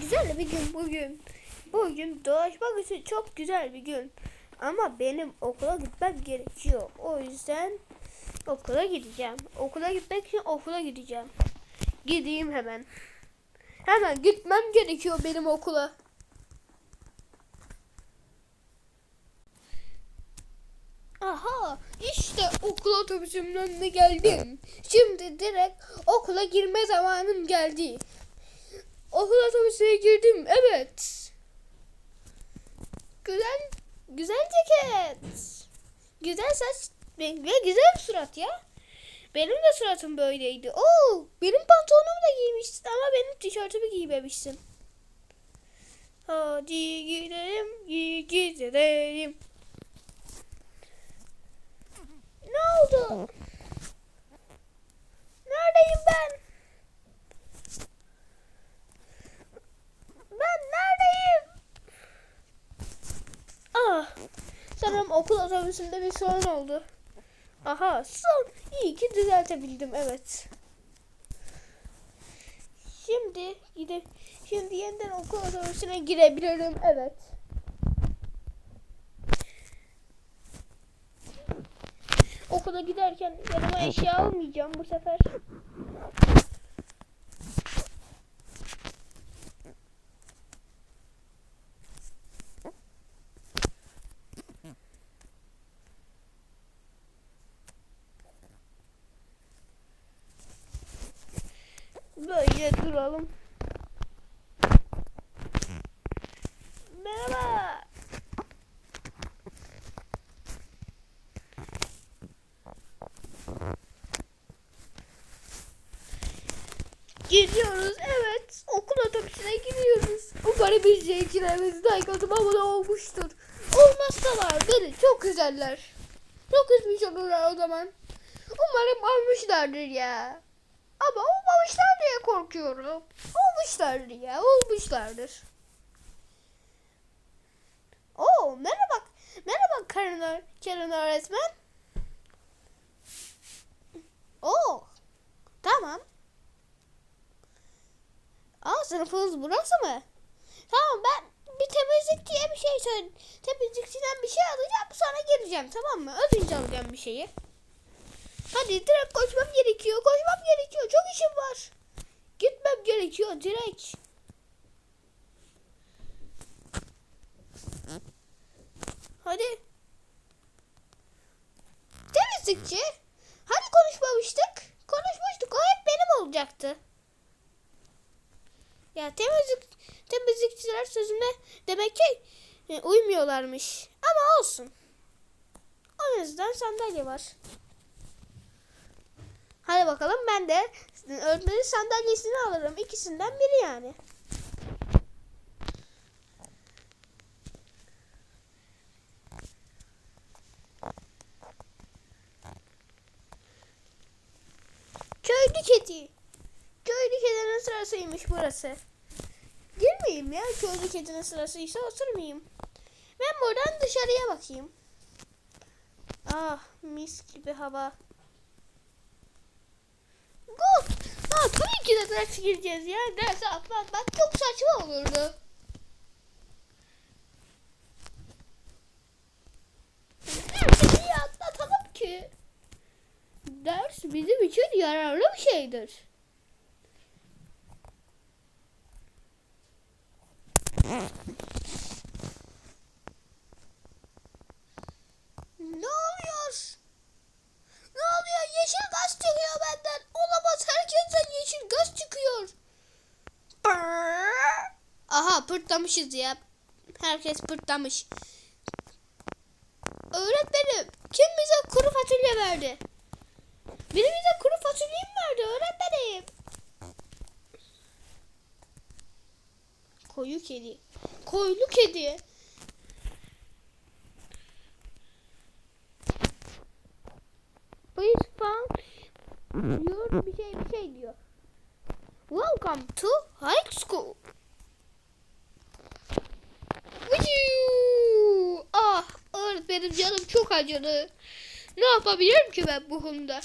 güzel bir gün bugün. Bugün dolaşmak için çok güzel bir gün. Ama benim okula gitmem gerekiyor. O yüzden okula gideceğim. Okula gitmek için okula gideceğim. Gideyim hemen. Hemen gitmem gerekiyor benim okula. Aha işte okul otobüsümün önüne geldim. Şimdi direkt okula girme zamanım geldi. Okul otobüsüne girdim evet. Güzel güzel ceket. Güzel saç ve güzel bir surat ya. Benim de suratım böyleydi. Oo, benim pantolonumu da giymişsin ama benim tişörtümü giymemişsin. Hadi gidelim, gi- gidelim. Ne oldu? Neredeyim? Ben neredeyim? Ah, sanırım okul otobüsünde bir sorun oldu. Aha, son. İyi ki düzeltebildim, evet. Şimdi gidip, şimdi yeniden okul otobüsüne girebilirim, evet. Okula giderken yanıma eşya almayacağım bu sefer. Böyle duralım. Merhaba. Gidiyoruz evet. Okul otobüsüne gidiyoruz. Umarım izleyicilerimiz like atıp abone olmuştur. Olmazsalar beni çok güzeller. Çok üzmüş olurlar o zaman. Umarım almışlardır ya. Ama olmamışlar diye korkuyorum. Olmuşlardır ya. Olmuşlardır. Oo merhaba. Merhaba Karen, Karen öğretmen. Oo. Tamam. Aa sınıfınız burası mı? Tamam ben bir temizlikçiye bir şey söyle. Temizlikçiden bir şey alacağım sonra geleceğim tamam mı? Ödünç alacağım bir şeyi. Hadi direkt koşmam gerekiyor. Koşmam gerekiyor. Çok işim var. Gitmem gerekiyor direkt. Hadi. Temizlikçi. Hani konuşmamıştık? Konuşmuştuk. O hep benim olacaktı. Ya temizlik temizlikçiler sözüne demek ki e, uymuyorlarmış. Ama olsun. O yüzden sandalye var. Hadi bakalım ben de öğretmenin sandalyesini alırım. İkisinden biri yani. Köylü kedi. Köylü kedinin sırasıymış burası. Girmeyeyim ya köylü kedinin sırasıysa oturmayayım. Ben buradan dışarıya bakayım. Ah mis gibi hava. Ha, tabii ki de ders gireceğiz ya. Ders atlatmak çok saçma olurdu. Dersi niye atlatalım ki? Ders bizim için yararlı bir şeydir. Pırtlamışız ya. Herkes pırtlamış. Öğretmenim kim bize kuru fasulye verdi? Biri bize kuru fasulye mi verdi öğretmenim? Koyu kedi. Koylu kedi. Please found diyor bir şey bir şey diyor. Welcome to high school. Ah öğretmenim canım çok acıdı. Ne yapabilirim ki ben bu konuda?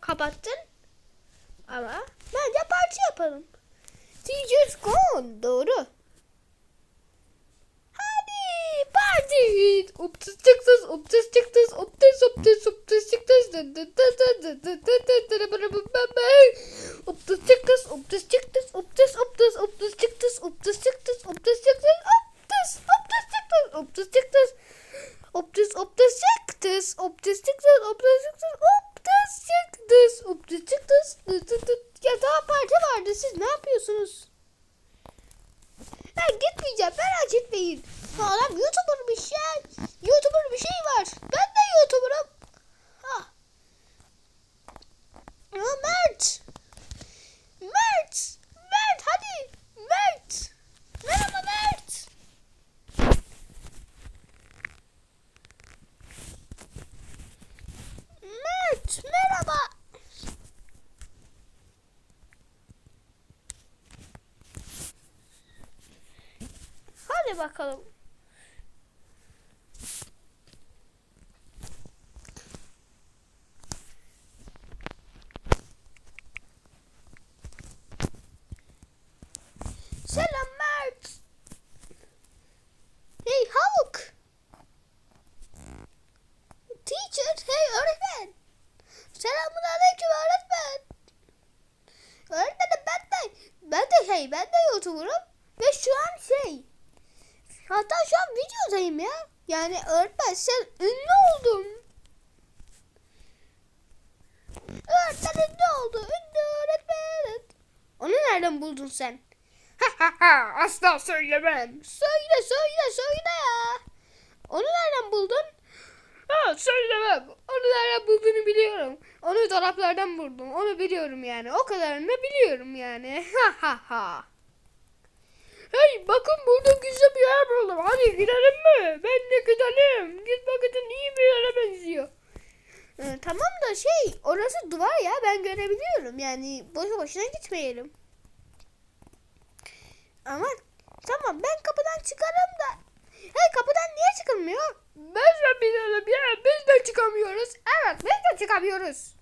Kapattın. Ama bence parti yapalım. Teacher's gone. Doğru. Hadi parti. Optus çıktız, optus çıktız, optus optus optus çıktız. Optus çıktız, optus çıktız, optus optus optus çıktız, optus çıktız, optus çıktız, optus optus çıktız, optus çıktız. Optus optus çıktız, optus çıktız, optus çıktız, optus çıktız, optus çıktız. Ya daha parti vardı siz ne yapıyorsunuz? Ben gitmeyeceğim merak etmeyin. Ha, adam YouTuber'mış ya. YouTuber bir şey var. Ben de YouTuber'ım. Ha. Ha, Mert. Mert. Mert hadi. Mert. Merhaba Mert. Mert merhaba. Bakalım. Selam Mert. Hey Hulk. Teacher, hey öğretmen. Selamun aleyküm öğretmen. Öğretmenim ben de, ben de şey, ben de YouTuber'ım. Ve şu an şey, hatta şu an videodayım ya. Yani öğretmen ünlü oldun. Öğretmen ünlü oldu, ünlü öğretmen. Onu nereden buldun sen? Asla söylemem. Söyle söyle söyle ya. Onu nereden buldun? Ha söylemem. Onu nereden bulduğunu biliyorum. Onu dolaplardan buldum. Onu biliyorum yani. O kadarını biliyorum yani. Ha ha ha. Hey bakın burada güzel bir yer buldum. Hadi gidelim mi? Ben de gidelim. Git bakın iyi bir yere benziyor. Ee, tamam da şey orası duvar ya ben görebiliyorum. Yani boşu boşuna gitmeyelim. Ama tamam ben kapıdan çıkarım da. Hey kapıdan niye çıkılmıyor? Ben de biliyorum ya biz de çıkamıyoruz. Evet biz de çıkamıyoruz.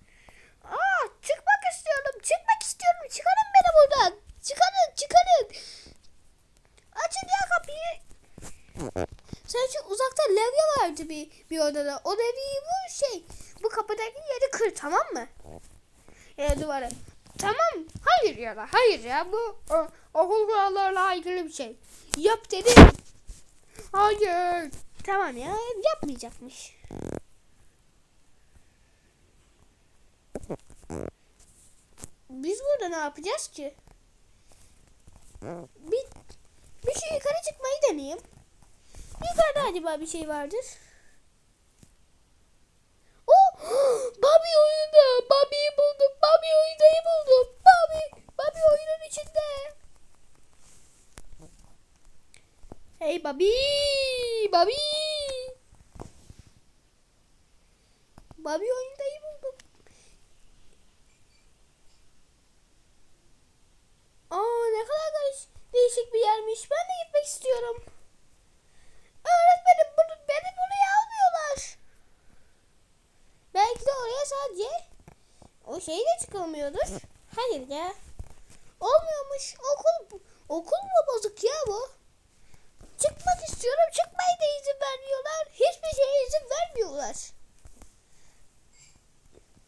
Aa çıkmak istiyorum çıkmak istiyorum çıkarın beni buradan. Çıkarın çıkarın. Açın ya kapıyı. Sen şu uzakta levye vardı bir, bir odada. O levyeyi bu şey. Kapıdaki yeri kır tamam mı? Ya duvara. Tamam. Hayır ya da hayır ya bu o, okul kurallarına aykırı bir şey. Yap dedim. Hayır. Tamam ya yapmayacakmış. Biz burada ne yapacağız ki? Bir, bir şey yukarı çıkmayı deneyeyim. Yukarıda acaba bir şey vardır. Bobby oyunda. Bobby'yi buldum. Bobby oyundayı buldum. Bobby. Bobby oyunun içinde. Hey Bobby. Bobby. Bobby oyundayı buldum. Aa ne kadar karış- değişik bir yermiş. Ben de gitmek istiyorum. Öğretmenim bunu, beni buraya almıyorlar. Belki de oraya sadece o şeyle çıkılmıyordur. Hayır ya. Olmuyormuş. Okul okul mu bozuk ya bu? Çıkmak istiyorum. Çıkmaya da izin vermiyorlar. Hiçbir şeye izin vermiyorlar.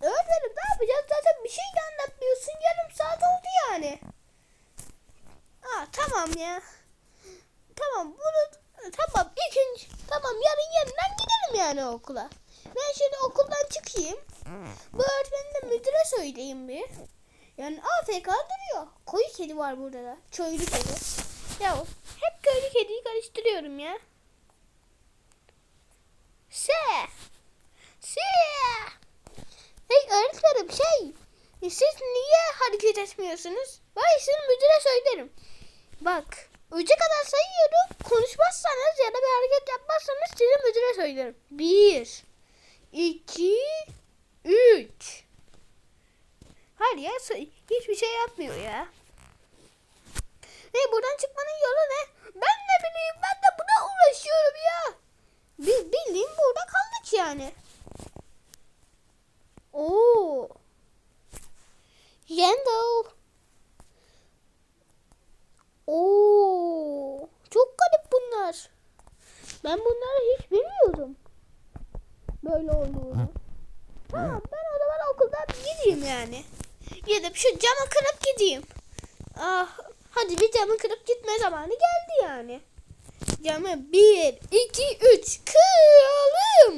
Öğretmenim ne yapacağız? Zaten bir şey de anlatmıyorsun. Yarım saat oldu yani. Aa tamam ya. Tamam bunu tamam ikinci tamam yarın yeniden gidelim yani okula. Ben şimdi okuldan çıkayım. Bu öğretmenin de müdüre söyleyeyim bir. Yani AFK duruyor. Koyu kedi var burada da. Köylü kedi. Ya hep köylü kediyi karıştırıyorum ya. Se. Se. Hey öğretmenim şey. Siz niye hareket etmiyorsunuz? Ben sizin müdüre söylerim. Bak üçe kadar sayıyorum. Konuşmazsanız ya da bir hareket yapmazsanız size müdüre söylerim. Bir, 2 3 Hayır ya hiçbir şey yapmıyor ya. Ne buradan çıkmanın yolu ne? Ben ne bileyim ben de buna uğraşıyorum ya. Biz bildiğin burada kaldık yani. Oo. Yandel. Oo. Çok garip bunlar. Ben bunları hiç bilmiyordum böyle olduğunu. Tamam ben o zaman okuldan gideyim yani. Gidip şu camı kırıp gideyim. Ah, hadi bir camı kırıp gitme zamanı geldi yani. Camı bir, iki, üç kıralım.